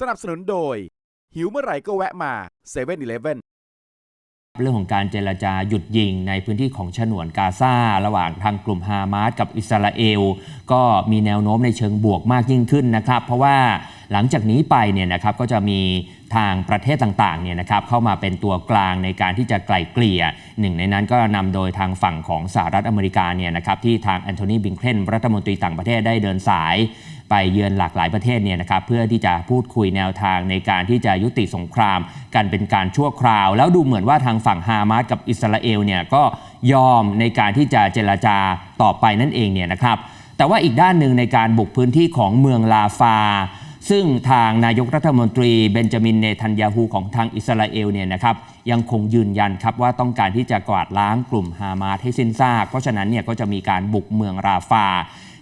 สนับสนุนโดย หิวเมื่อไหร่ก็แวะมา7 e เ e ่ e อเรื่องของการเจรจาหยุดยิงในพื้นที่ของฉนวนกาซาระหว่างทางกลุ่มฮามาสกับอิสราเอล ก็มีแนวโน้มในเชิงบวกมากยิ่งขึ้นนะครับ เพราะว่า หลังจากนี้ไปเนี่ยนะครับก็จะมีทางประเทศต่างๆเนี่ยนะครับเข้ามาเป็นตัวกลางในการที่จะไกล่เกลี่ยหนึ่งในนั้นก็นำโดยทางฝั่งของสหรัฐอเมริกาเนี่ยนะครับที่ทางแอนโทนีบิงเคนรัฐมนตรีต่างประเทศได้เดินสาย ไปเยือนหลากหลายประเทศเนี่ยนะครับเพื่อที่จะพูดคุยแนวทางในการที่จะยุติสงคราม กันเป็นการชั่วคราว แล้วดูเหมือนว่าทางฝั่งฮามาสกับอิสราเอลเนี่ยก็ยอมในการที่จะเจรจาต่อไปนั่นเองเนี่ยนะครับแต่ว่าอีกด้านหนึ่งในการบุกพื้นที่ของเมืองลาฟา ซึ่งทางนายกรัฐมนตรีเบนจามินเนทันยาฮูของทางอิสราเอลเนี่ยนะครับยังคงยืนยันครับว่าต้องการที่จะกวาดล้างกลุ่มฮามาสให้สิ้นซาก เพราะฉะนั้นเนี่ยก็จะมีการบุกเมืองราฟา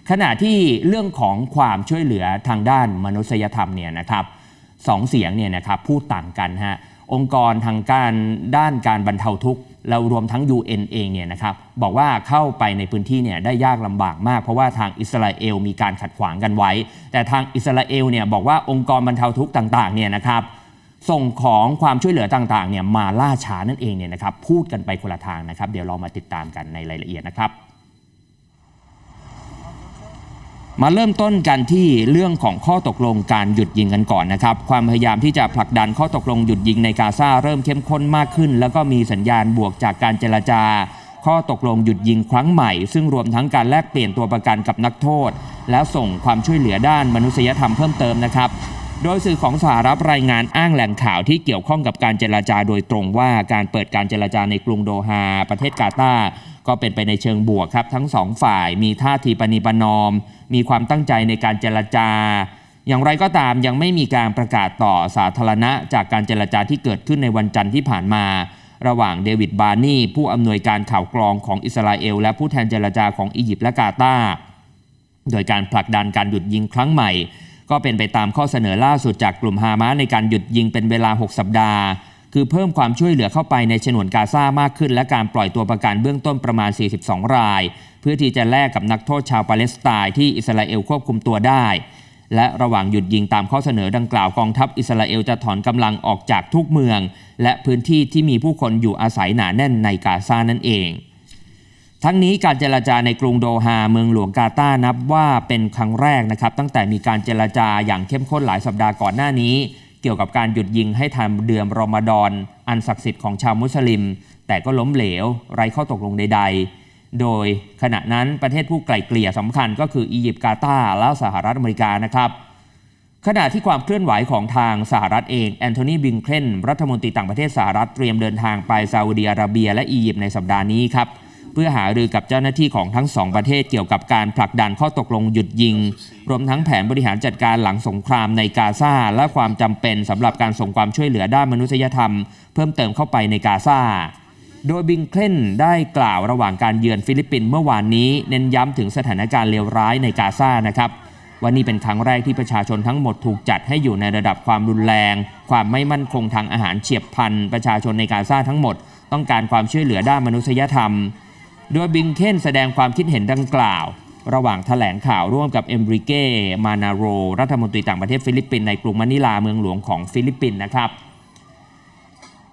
ขณะที่เรื่องของความช่วยเหลือทางด้านมนุษยธรรมเนี่ยนะครับสองเสียงเนี่ยนะครับพูดต่างกันฮะ องค์กรทางการด้านการบรรเทาทุกข์เรารวมทั้ง UN เองเนี่ยนะครับบอกว่าเข้าไปในพื้นที่เนี่ยได้ยากลำบากมาก เพราะว่าทางอิสราเอลมีการขัดขวางกันไว้ แต่ทางอิสราเอลเนี่ยบอกว่าองค์กรบรรเทาทุกข์ต่างๆเนี่ยนะครับส่งของความช่วยเหลือต่างๆเนี่ยมาล่าช้านั่นเองเนี่ยนะครับพูดกันไปคนละทางนะครับ เดี๋ยวเรามาติดตามกันในรายละเอียดนะครับ มาเริ่มต้นกันที่เรื่องของข้อตกลงการหยุดยิงกันก่อนนะครับความพยายามที่จะผลักดันข้อตกลงหยุดยิงในกาซาเริ่มเข้มข้นมากขึ้น แล้วก็มีสัญญาณบวกจากการเจรจา ข้อตกลงหยุดยิงครั้งใหม่ ซึ่งรวมทั้งการแลกเปลี่ยนตัวประกันกับนักโทษ และส่งความช่วยเหลือด้านมนุษยธรรมเพิ่มเติมนะครับ โดยสื่อของสหรัฐรายงานอ้างแหล่งข่าวที่เกี่ยวข้องกับการเจรจาโดยตรงว่าการเปิดการเจรจาในกรุงโดฮาประเทศกาตาร์ก็เป็นไปในเชิงบวกครับ ทั้งสองฝ่ายมีท่าทีปณีปนอม มีความตั้งใจในการเจรจา อย่างไรก็ตามยังไม่มีการประกาศต่อสาธารณะ จากการเจรจาที่เกิดขึ้นในวันจันทร์ที่ผ่านมา ระหว่างเดวิดบาร์นีผู้อำนวยการข่าวกรองของอิสราเอล และผู้แทนเจรจาของอียิปต์และกาตาร์โดยการผลักดันการหยุดยิงครั้งใหม่ ก็เป็นไปตามข้อเสนอล่าสุดจากกลุ่มฮามาสในการหยุดยิงเป็นเวลา 6 สัปดาห์ คือเพิ่มความช่วยเหลือเข้าไปในฉนวนกาซามากขึ้น และการปล่อยตัวประกันเบื้องต้นประมาณ 42 ราย เพื่อที่จะแลกกับนักโทษชาวปาเลสไตน์ที่อิสราเอลควบคุมตัวได้ และระหว่างหยุดยิงตามข้อเสนอดังกล่าวกองทัพอิสราเอลจะถอนกำลังออกจากทุกเมือง และพื้นที่ที่มีผู้คนอยู่อาศัยหนาแน่นในกาซานั่นเอง ทั้งนี้การเจรจาในกรุงโดฮาเมืองหลวงกาตานับว่าเป็นครั้งแรกนะครับ ตั้งแต่มีการเจรจาอย่างเข้มข้นหลายสัปดาห์ก่อนหน้านี้ เกี่ยวกับการหยุดยิงให้ทันเดือนรอมฎอนอันศักดิ์สิทธิ์ของชาวมุสลิม แต่ก็ล้มเหลว ไร้ข้อตกลงใด ๆ โดยขณะนั้นประเทศผู้ไกล่เกลี่ยสำคัญก็คืออียิปต์กาตาและสหรัฐอเมริกานะครับขณะที่ความเคลื่อนไหวของทางสหรัฐเองแอนโทนีบิงเคนรัฐมนตรีต่างประเทศสหรัฐเตรียมเดินทางไปซาอุดีอาระเบียและอียิปต์ในสัปดาห์นี้ครับ เพื่อหารือกับเจ้าหน้าที่ของทั้งสองประเทศเกี่ยวกับการผลักดันข้อตกลงหยุดยิง รวมทั้งแผนบริหารจัดการหลังสงครามในกาซาและความจำเป็นสำหรับการส่งความช่วยเหลือด้านมนุษยธรรม เพิ่มเติมเข้าไปในกาซาโดยบิงเคลนได้กล่าวระหว่างการเยือนฟิลิปปินส์เมื่อวานนี้ เน้นย้ำถึงสถานการณ์เลวร้ายในกาซานะครับว่านี่เป็นครั้งแรกที่ประชาชนทั้งหมดถูกจัดให้อยู่ในระดับความรุนแรง ความไม่มั่นคงทางอาหารเฉียบพลัน ประชาชนในกาซาทั้งหมด ต้องการความช่วยเหลือด้านมนุษยธรรม โดยบิงเคนแสดงความคิดเห็นดังกล่าว ระหว่างแถลงข่าวร่วมกับเอมริเก้มานาโร รัฐมนตรีต่างประเทศฟิลิปปินส์ในกรุงมะนิลาเมืองหลวงของฟิลิปปินส์นะครับ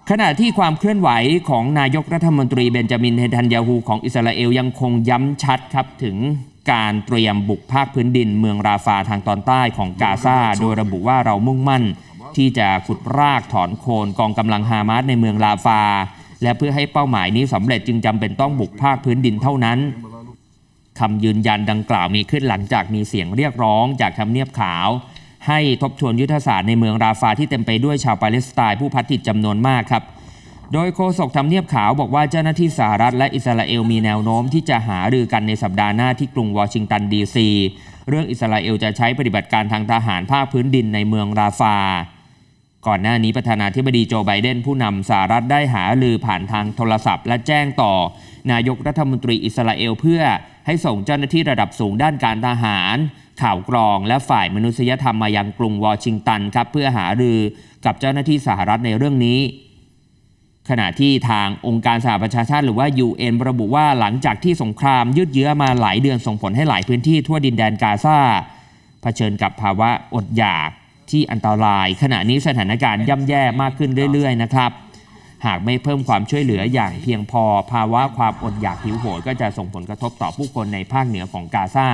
ขณะที่ความเคลื่อนไหวของนายกรัฐมนตรีเบนจามินเนทันยาฮูของอิสราเอลยังคงย้ำชัดครับถึงการเตรียมบุกภาคพื้นดินเมืองราฟาทางตอนใต้ของกาซาโดยระบุว่าเรามุ่งมั่นที่จะขุดรากถอนโคนกองกำลังฮามาสในเมืองราฟา และเพื่อให้เป้าหมายนี้สำเร็จจึงจำเป็นต้องบุกภาคพื้นดินเท่านั้นคำยืนยันดังกล่าวมีขึ้นหลังจากมีเสียงเรียกร้องจากทำเนียบขาว ให้ทบทวนยุทธศาสตร์ในเมืองราฟาที่เต็มไปด้วยชาวปาเลสไตน์ผู้พัดถิ่นจำนวนมากครับ โดยโฆษกทำเนียบขาวบอกว่าเจ้าหน้าที่สหรัฐและอิสราเอลมีแนวโน้มที่จะหารือกันในสัปดาห์หน้าที่กรุงวอชิงตันดีซีเรื่องอิสราเอลจะใช้ปฏิบัติการทางทหารภาคพื้นดินในเมืองราฟา ก่อนหน้านี้ประธานาธิบดีโจไบเดนผู้นำสหรัฐได้หารือผ่านทางโทรศัพท์ และแจ้งต่อ นายกรัฐมนตรีอิสราเอลเพื่อให้ส่งเจ้าหน้าที่ระดับสูงด้านการทหาร ข่าวกรองและฝ่ายมนุษยธรรมมายังกรุงวอชิงตันครับเพื่อหารือกับเจ้าหน้าที่สหรัฐในเรื่องนี้ ขณะที่ทางองค์การสหประชาชาติหรือว่า UN ระบุว่าหลังจากที่สงครามยืดเยื้อมาหลายเดือนส่งผลให้หลายพื้นที่ทั่วดินแดนกาซาเผชิญกับภาวะอดอยาก ที่อันตราย ขณะนี้สถานการณ์ย่ำแย่มากขึ้นเรื่อยๆนะครับหากไม่เพิ่มความช่วยเหลืออย่างเพียงพอ ภาวะความอดอยากหิวโหยก็จะส่งผลกระทบต่อผู้คนในภาคเหนือของกาซา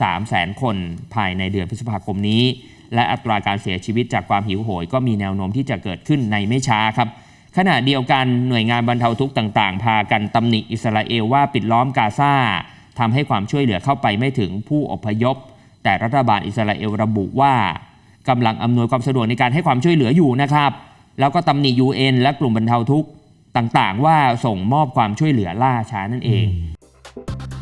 3 0 0แสนคนภายในเดือนพฤษภาคมนี้ และอัตราการเสียชีวิตจากความหิวโหย ก็มีแนวโน้มที่จะเกิดขึ้นในไม่ช้าครับ ขณะเดียวกันหน่วยงานบรรเทาทุกข์ต่างๆ พากันตำหนิอิสราเอลว่าปิดล้อมกาซาทำให้ความช่วยเหลือเข้าไปไม่ถึงผู้อพยพ แต่รัฐบาลอิสราเอลระบุว่า กำลังอำนวยความสะดวกในการให้ความช่วยเหลืออยู่นะครับ แล้วก็ตำหนิ UN และกลุ่มบรรเทาทุกข์ต่างๆ ว่าส่งมอบความช่วยเหลือล่าช้านั่นเอง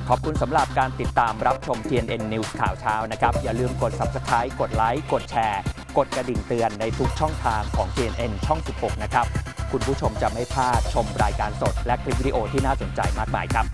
ขอบคุณสำหรับการติดตามรับชม TNN News ข่าวเช้านะครับ อย่าลืมกด Subscribe กดไลค์กดแชร์ กดกระดิ่งเตือนในทุกช่องทางของ TNN ช่อง 16 นะครับ คุณผู้ชมจะไม่พลาดชมรายการสด และคลิปวิดีโอที่น่าสนใจมากมายครับ